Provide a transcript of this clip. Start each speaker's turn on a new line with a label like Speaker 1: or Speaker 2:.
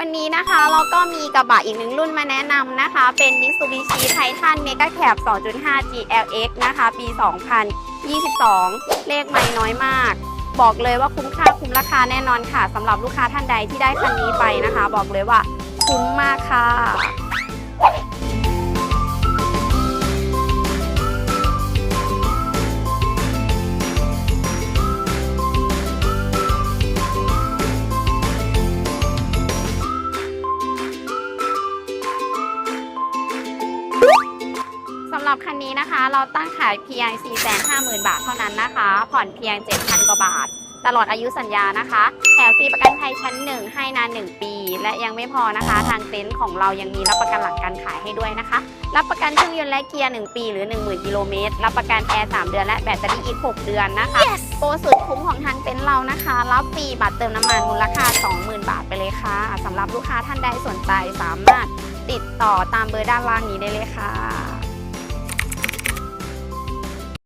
Speaker 1: วันนี้นะคะเราก็มีกระบะอีกหนึ่งรุ่นมาแนะนำนะคะ เป็น Mitsubishi Titan Mega Cab 2.5 GLX นะคะ ปี 2022 เลขไม่น้อยมาก บอกเลยว่าคุ้มค่าคุ้มราคาแน่นอนค่ะสำหรับลูกค้าท่านใดที่ได้คันนี้ไปนะคะ บอกเลยว่าคุ้มมากค่ะ หรับคันนี้นะคะ เราตั้งขายเพียง 450,000 บาทเท่านั้นนะคะ ผ่อนเพียง 7,000 กว่าบาท ตลอดอายุสัญญานะคะแถมฟรีประกันภัยชั้น 1 ให้นาน 1 ปี และยังไม่พอนะคะ ทางเต็นท์ของเรายังมีรับประกันหลังการขายให้ด้วยนะคะ รับประกันเครื่องยนต์และเกียร์ 1 ปีหรือ 10,000 กิโลเมตร รับประกันแอร์ 3 เดือนและแบตเตอรี่อีก 6 เดือนนะคะโปรสุดคุ้มของทางเต็นท์เรานะคะ รับฟรีบัตรเติมน้ำมันมูลค่า 20,000 บาทไปเลยค่ะสำหรับลูกค้าท่านใดสนใจสามารถติดต่อตามเบอร์ด้านล่างนี้ได้เลยค่ะ